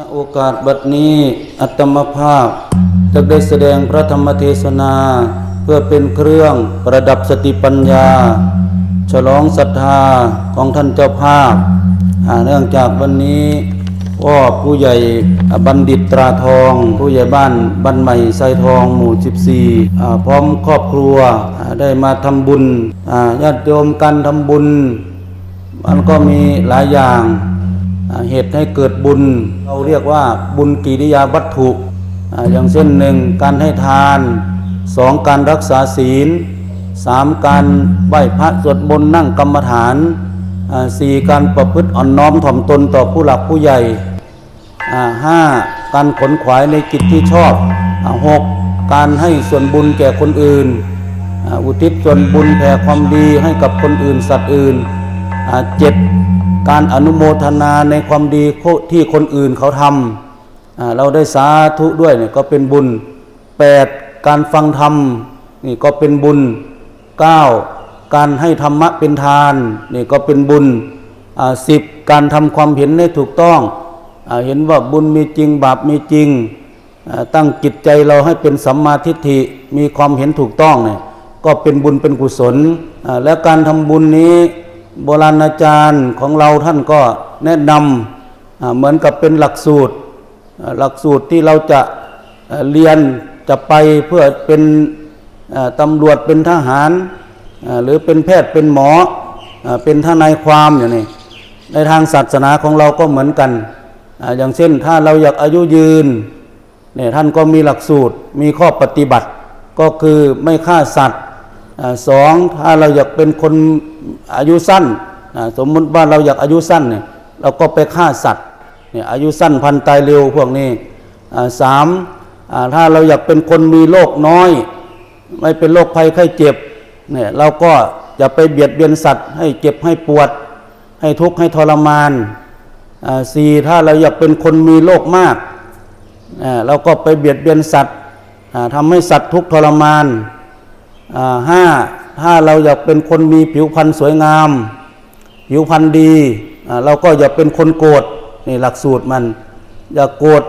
ณโอกาสบัดนี้อัตมภาพจะได้แสดงพระธรรมเทศนา เพื่อเป็นเครื่องประดับสติปัญญา ฉลองศรัทธาของท่านเจ้าภาพเนื่องจากวันนี้พ่อผู้ใหญ่บัณฑิตตราทอง ผู้ใหญ่บ้านบ้านใหม่ไซทองหมู่ 14อ่พร้อมครอบครัวได้มาทำบุญญาติโยมการทำบุญ มันก็มีหลายอย่าง เหตุให้เกิดบุญเราเรียกว่าบุญกิริยาวัตถุอย่างเช่นหนึ่งการให้ทานสองการรักษาศีลสามการไหว้พระสวดมนต์นั่งกรรมฐานสี่การประพฤติอ่อนน้อมถ่อมตนต่อผู้หลักผู้ใหญ่ห้าการขนขวายในกิจที่ชอบหกการให้ส่วนบุญแก่คนอื่น อุทิศส่วนบุญแผ่ความดีให้กับคนอื่นสัตว์อื่นเจ็ด การอนุโมทนาในความดีที่คนอื่นเขาทำเราได้สาธุด้วยเนี่ยก็เป็นบุญแปดการฟังธรรมนี่ก็เป็นบุญเก้าการให้ธรรมะเป็นทานนี่ก็เป็นบุญสิบการทำความเห็นให้ถูกต้องอเห็นว่าบุญมีจริงบาปมีจริงตั้งจิตใจเราให้เป็นสัมมาทิฏฐิมีความเห็นถูกต้องเนี่ยก็เป็นบุญเป็นกุศลและการทำบุญนี้ โบราณอาจารย์ของเราท่านก็แนะนำเหมือนกับเป็นหลักสูตร หลักสูตรที่เราจะเรียนจะไปเพื่อเป็นตำรวจเป็นทหาร หรือเป็นแพทย์เป็นหมออเป็นทนายความอย่างนี้ในทางศาสนาของเราก็เหมือนกันออย่างเช่นถ้าเราอยากอายุยืนเนี่ยท่านก็มีหลักสูตรมีข้อปฏิบัติก็คือไม่ฆ่าสัตว์ สองถ้าเราอยากเป็นคนอายุสั้น สมมติว่าเราอยากอายุสั้นเนี่ยเราก็ไปฆ่าสัตว์เนี่ยอายุสั้นพันตายเร็วพวกนี้สามถ้าเราอยากเป็นคนมีโรคน้อย ไม่เป็นโรคภัยไข้เจ็บเนี่ยเราก็อย่าไปเบียดเบียนสัตว์ ให้เจ็บให้ปวด ให้ทุกข์ให้ทรมานสี่ถ้าเราอยากเป็นคนมีโรคมากเราก็ไปเบียดเบียนสัตว์อ่าทำให้สัตว์ทุกข์ทรมาน ห้าถ้าเราอยากเป็นคนมีผิวพรรณสวยงาม ผิวพรรณดีเราก็อย่าเป็นคนโกรธนี่หลักสูตรมัน อย่าโกรธ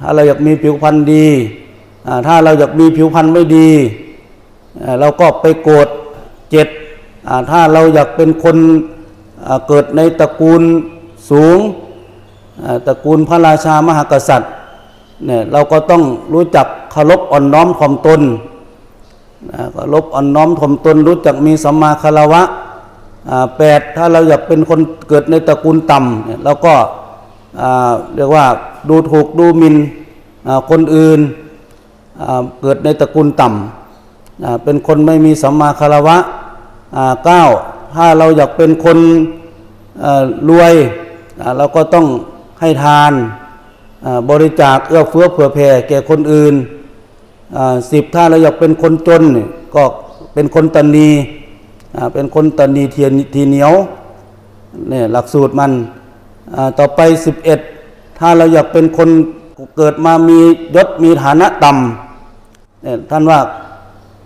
ถ้าเราอยากมีผิวพรรณดีถ้าเราอยากมีผิวพรรณไม่ดี เราก็ไปโกรธเจ็ดถ้าเราอยากเป็นคนเกิดในตระกูลสูงตระกูลพระราชามหากษัตริย์เนี่ยเราก็ต้องรู้จักเคารพอ่อนน้อมถ่อมตน ก็ลบอ่อนน้อมถ่อมตนรู้จักมีสัมมาคารวะแปดถ้าเราอยากเป็นคนเกิดในตระกูลต่ำเนี่ยเราก็าเรียกว่าดูถูกดูหมินคนอื่นเกิดในตระกูลต่ำเป็นคนไม่มีสัมมาคารวะเก้าถ้าเราอยากเป็นคนรวยเราก็ต้องให้ทานาบริจาคเอื้อเฟื้อเผื่อแผ่แก่คนอื่น สิบถ้าเราอยากเป็นคนจนก็เป็นคนตันนีเป็นคนตันนีเทียนทีเหนียวเนี่ยหลักสูตรมันต่อไปสิบเอ็ดถ้าเราอยากเป็นคนเกิดมามียศมีฐานะต่ำเนี่ยท่านว่า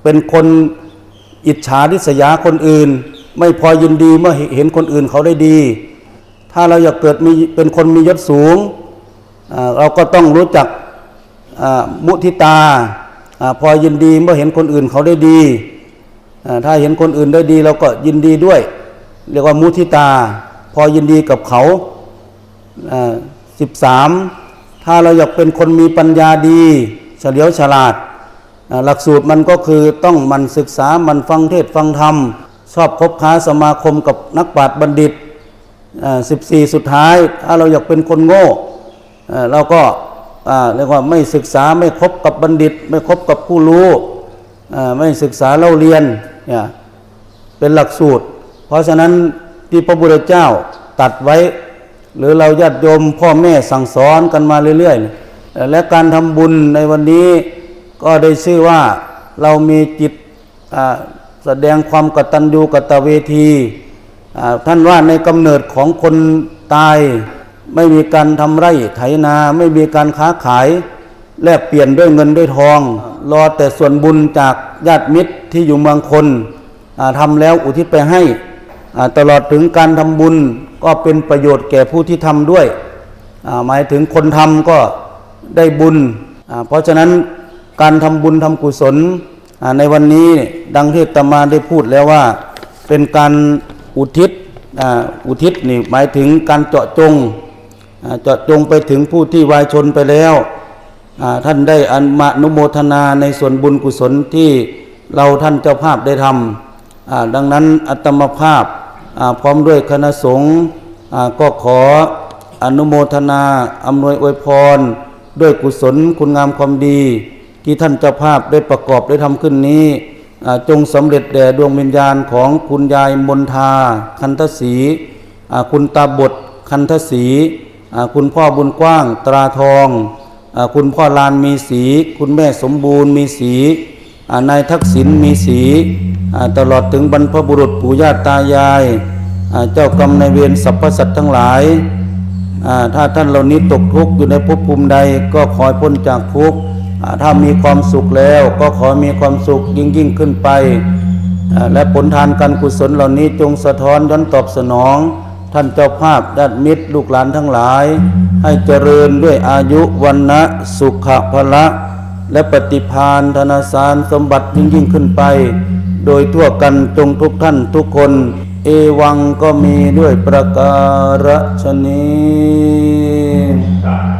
เป็นคนอิจฉาริษยาคนอื่น ไม่พอยินดีเมื่อเห็นคนอื่นเขาได้ดี ถ้าเราอยากเกิดมีเป็นคนมียศสูง เราก็ต้องรู้จักมุทิตา พอยินดีเมื่อเห็นคนอื่นเขาได้ดี ถ้าเห็นคนอื่นได้ดีเราก็ยินดีด้วย เรียกว่ามุทิตา พอยินดีกับเขาสิบสามถ้าเราอยากเป็นคนมีปัญญาดี เฉลียวฉลาด หลักสูตรมันก็คือต้องมันศึกษามันฟังเทศฟังธรรม ชอบคบค้าสมาคมกับนักปราชญ์บัณฑิตสิบสี่สุดท้าย ถ้าเราอยากเป็นคนโง่เราก็ เรียกว่าไม่ศึกษาไม่คบกับบัณฑิต ไม่คบกับผู้รู้ไม่ศึกษาเล่าเรียนเนี่ยเป็นหลักสูตร เพราะฉะนั้นที่พระพุทธเจ้าตัดไว้ หรือเราญาติโยมพ่อแม่สั่งสอนกันมาเรื่อยๆ และการทำบุญในวันนี้ก็ได้ชื่อว่าเรามีจิตแสดงความกตัญญูกตเวทีท่านว่าในกำเนิดของคนตาย ไม่มีการทำไร่ไถนา ไม่มีการค้าขาย แลกเปลี่ยนด้วยเงินด้วยทอง รอแต่ส่วนบุญจากญาติมิตรที่อยู่เมืองคนอ่าทำแล้วอุทิศไปให้ตลอดถึงการทำบุญก็เป็นประโยชน์แก่ผู้ที่ทำด้วย หมายถึงคนทำก็ได้บุญ เพราะฉะนั้นการทำบุญทำกุศลในวันนี้ดังที่ตมาได้พูดแล้วว่าเป็นการอุทิศอุทิศนี่หมายถึงการเจาะจง จะจงไปถึงผู้ที่วายชนไปแล้วท่านได้อนมานุโมทนาในส่วนบุญกุศลที่เราท่านเจ้าภาพได้ทำดังนั้นอัตมภาพพร้อมด้วยคณะสงฆ์ก็ขออนุโมทนาอำนวยอวยพร ด้วยกุศลคุณงามความดี ที่ท่านเจ้าภาพได้ประกอบได้ทำขึ้นนี้ จงสำเร็จแด่ดวงวิญญาณของคุณยายมนทา คันทศีคุณตาบดคันทศี คุณพ่อบุญกว้างตราทองอคุณพ่อลานมีสี คุณแม่สมบูรณ์มีสีนายทักษิณมีสีตลอดถึงบรรพบุรุษปู่ย่าตายาย เจ้ากรรมนายเวรสรรพสัตว์ทั้งหลาย ถ้าท่านเหล่านี้ตกทุกข์อยู่ในภพภูมิใดก็ขอพ้นจากทุกข์ถ้ามีความสุขแล้วก็ขอมีความสุขยิ่งยิ่งขึ้นไป และผลทานการกุศลเหล่านี้จงสะท้อนย้อนตอบสนอง ท่านเจ้าภาพญานมิตรลูกหลานทั้งหลาย ให้เจริญด้วยอายุวันนะสุขภละและปฏิพานธนาสารสมบัติยิ่งยิ่งขึ้นไป โดยทั่วกันจงทุกท่านทุกคน เอวังก็มีด้วยประการฉนี้